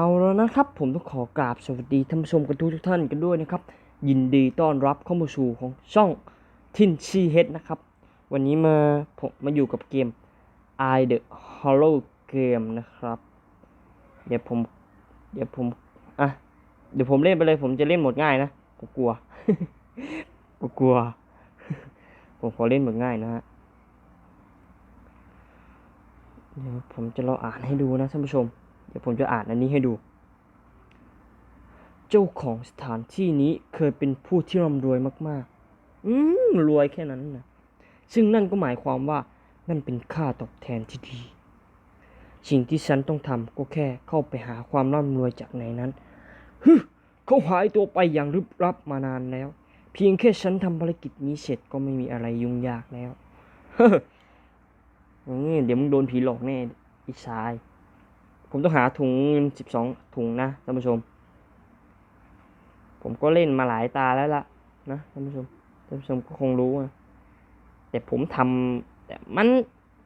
เอาแล้วนะครับ ผมต้องขอกราบสวัสดีท่านผู้ชมกันทุกทุกท่านกันด้วยนะครับ ยินดีต้อนรับเข้ามาสู่ของช่องทินชีเฮดนะครับ วันนี้มาผมมาอยู่กับเกม I the Hollow Game นะครับ เดี๋ยวผม เดี๋ยวผมอะเดี๋ยวผมเล่นไปเลย ผมจะเล่นหมดง่ายนะผมกลัวผมกลัว ผมขอเล่นหมดง่ายนะฮะเดี๋ยวผมจะลออ่านให้ดูนะท่านผู้ชม เดี๋ยวผมจะอ่านอันนี้ให้ดู เจ้าของสถานที่นี้เคยเป็นผู้ที่ร่ำรวยมาก ๆ อืมรวยแค่นั้นนะซึ่งนั่นก็หมายความว่านั่นเป็นค่าตอบแทนที่ดี สิ่งที่ฉันต้องทำก็แค่เข้าไปหาความร่ำรวยจากในนั้นฮึเขาหายตัวไปอย่างลึกลับมานานแล้ว เพียงแค่ฉันทำภารกิจนี้เสร็จก็ไม่มีอะไรยุ่งยากแล้วอืมเดี๋ยวมึงโดนผีหลอกแน่อีชาย ผมต้องหาถุงเงินสิบสองถุงนะท่านผู้ชม ผมก็เล่นมาหลายตาแล้วล่ะนะท่านผู้ชมท่านผู้ชมก็คงรู้นะแต่ผมทำแต่มัน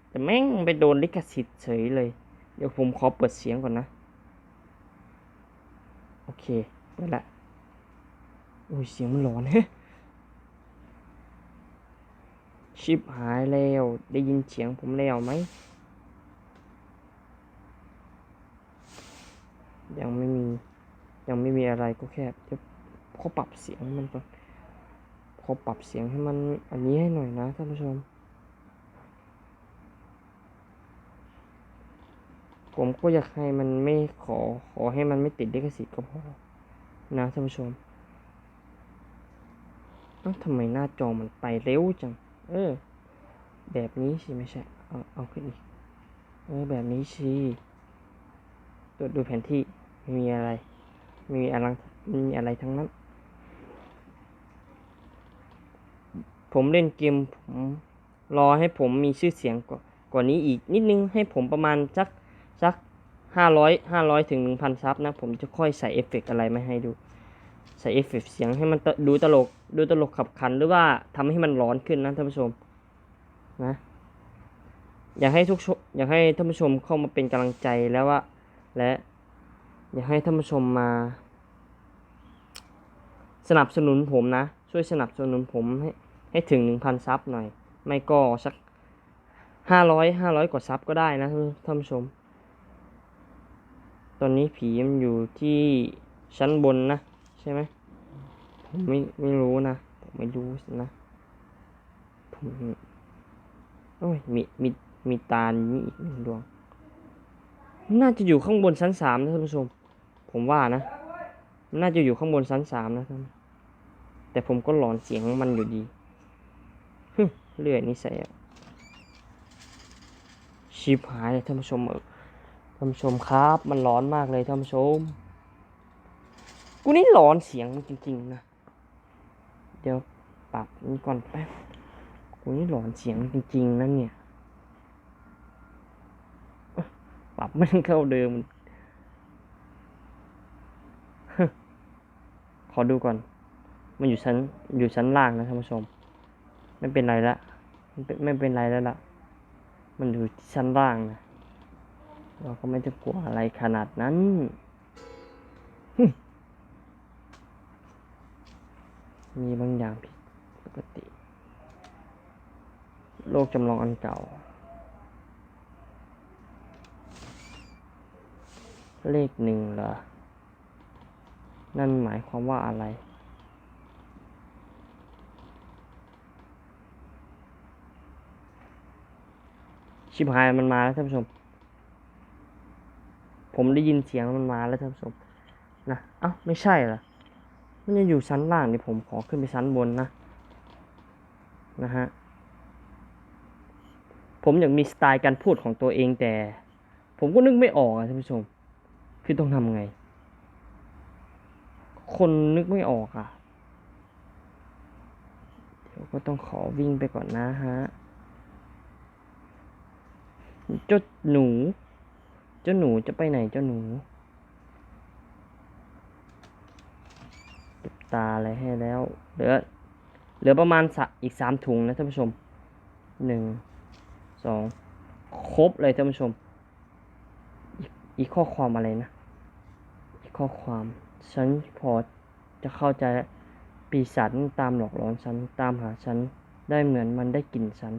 แต่แม่งไปโดนลิขสิทธิ์เฉยเลย เดี๋ยวผมขอเปิดเสียงก่อนนะ โอเคเปิดละโอ้ยเสียงมันหลอนเฮ้ชิบหายแล้ว ได้ยินเสียงผมแล้วไหม ยังไม่มี ยังไม่มีอะไรก็แค่เดี๋ยวขอปรับเสียงให้มันก่อนขอปรับเสียงให้มันอันนี้ให้หน่อยนะท่านผู้ชม ผมก็อยากให้มันไม่ขอขอให้มันไม่ติดลิขสิทธิ์ก็พอนะท่านผู้ชมเอ้าทำไมหน้าจอมันไปเร็วจัง เออ แบบนี้สิไม่ใช่ เอาเอาขึ้นอีก เออแบบนี้สิตรวจดูแผนที่ ไม่มีอะไรไม่มีอะไรไม่มีอะไรทั้งนั้น ผมเล่นเกมผมรอให้ผมมีชื่อเสียงกว่ากว่านี้อีกนิดนึงให้ผมประมาณสักสักห้าร้อยห้าร้อยถึงหนึ่งพันซับนะ ผมจะค่อยใส่เอฟเฟกอะไรมาให้ดู ใส่เอฟเฟกเสียงให้มันดูตลกดูตลกขับขันหรือว่าทำให้มันร้อนขึ้นนะท่านผู้ชมนะอยากให้ทุกอยากให้ท่านผู้ชมเข้ามาเป็นกำลังใจแล้วว่าและ อยากให้ท่านผู้ชมมา สนับสนุนผมนะ ช่วยสนับสนุนผมให้ให้ถึงหนึ่งพันซับหน่อย ไม่ก็สักห้าร้อยห้าร้อยกว่าซับก็ได้นะท่านผู้ชม ตอนนี้ผีมันอยู่ที่ชั้นบนนะ ใช่ไหมผมไม่ไม่รู้นะผมไม่รู้นะผมโอ้ยมีมีมีตานี้อีกหนึ่งดวง น่าจะอยู่ข้างบนชั้นสามนะท่านผู้ชม ผมว่านะน่าจะอยู่ข้างบนชั้นสามนะท่านแต่ผมก็หลอนเสียงมันอยู่ดีฮึเลื่อยนิสัยชิบหายเลยท่านผู้ชมเออท่านผู้ชมครับ มันร้อนมากเลยท่านผู้ชม กูนี่หลอนเสียงจริงๆนะ เดี๋ยวปรับนี่ก่อนแป๊บ กูนี่หลอนเสียงจริงๆนะเนี่ย ปรับไม่เข้าเดิม ขอดูก่อน มันอยู่ชั้น อยู่ชั้นล่างนะท่านผู้ชม ไม่เป็นไรละไม่เป็นไม่เป็นไรแล้วล่ะ มันอยู่ชั้นล่างนะ เราก็ไม่จะกลัวอะไรขนาดนั้นมีบางอย่างผิดปกติ โลกจำลองอันเก่า เลขหนึ่งเหรอ นั่นหมายความว่าอะไร ชิบหายมันมาแล้วท่านผู้ชม ผมได้ยินเสียงมันมาแล้วท่านผู้ชม นะ เอ้า ไม่ใช่เหรอมันจะอยู่ชั้นล่างนี่ผมขอขึ้นไปชั้นบนนะ นะฮะ ผมอยากมีสไตล์การพูดของตัวเองแต่ ผมก็นึกไม่ออกอะท่านผู้ชม คือต้องทำไง คนนึกไม่ออกอะ เดี๋ยวก็ต้องขอวิ่งไปก่อนนะฮะเจ้าหนู เจ้าหนูจะไปไหนเจ้าหนูเก็บตาอะไรให้แล้ว เหลือ เหลือประมาณสอีกสามถุงนะท่านผู้ชมหนึ่งสองครบเลยท่านผู้ชม อีกอีกข้อความอะไรนะ อีกข้อความ ฉันพอจะเข้าใจปีศาจตามหลอกหลอนฉันตามหาฉันได้เหมือนมันได้กลิ่นฉัน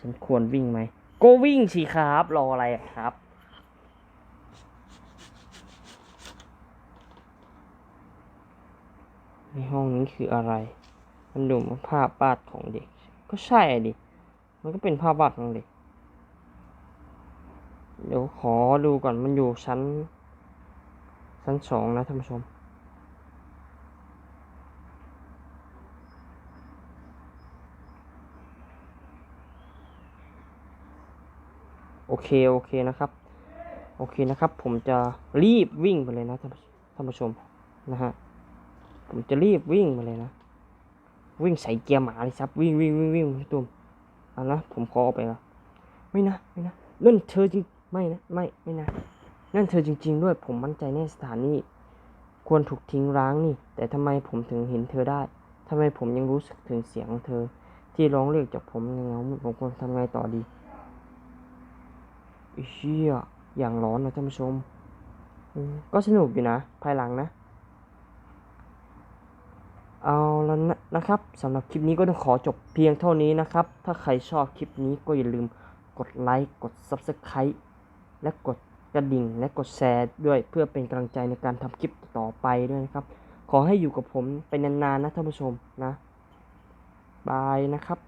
ฉันควรวิ่งไหมก็วิ่งสิครับรออะไรครับ ในห้องนี้คืออะไร มันดูเหมือนภาพวาดของเด็ก ก็ใช่ดิ มันก็เป็นภาพวาดของเด็ก เดี๋ยวขอดูก่อนมันอยู่ชั้น ชั้นสองนะท่านผู้ชม โอเค โอเคนะครับ โอเคนะครับ ผมจะรีบวิ่งไปเลยนะท่านผู้ชมนะฮะ ผมจะรีบวิ่งไปเลยนะ วิ่งใส่เกียร์หมาเลยครับ วิ่งวิ่งวิ่งวิ่งตุ้มอะนะ ผมขอไปละไม่นะ ไม่นะนั่นเธอจริง ไม่นะ ไม่ ไม่นะ นั่นเธอจริง ๆ ด้วยผมมั่นใจในสถานีควรถูกทิ้งร้างนี่ แต่ทำไมผมถึงเห็นเธอได้ทำไมผมยังรู้สึกถึงเสียงของเธอ ที่ร้องเรียกจากผมในเงาผมควรทำไงต่อดีไอ้เชี่ยอย่างร้อนนะท่านผู้ชมอืมก็สนุกอยู่นะ ภายหลังนะ เอาแล้วนะนะครับสำหรับคลิปนี้ก็ต้องขอจบเพียงเท่านี้นะครับ ถ้าใครชอบคลิปนี้ก็อย่าลืมกดไลค์ กด Subscribe และกด กระดิ่งและกดแชร์ด้วยเพื่อเป็นกำลังใจในการทำคลิปต่อไปด้วยนะครับ ขอให้อยู่กับผมไปนานๆนะท่านผู้ชมนะ บายนะครับ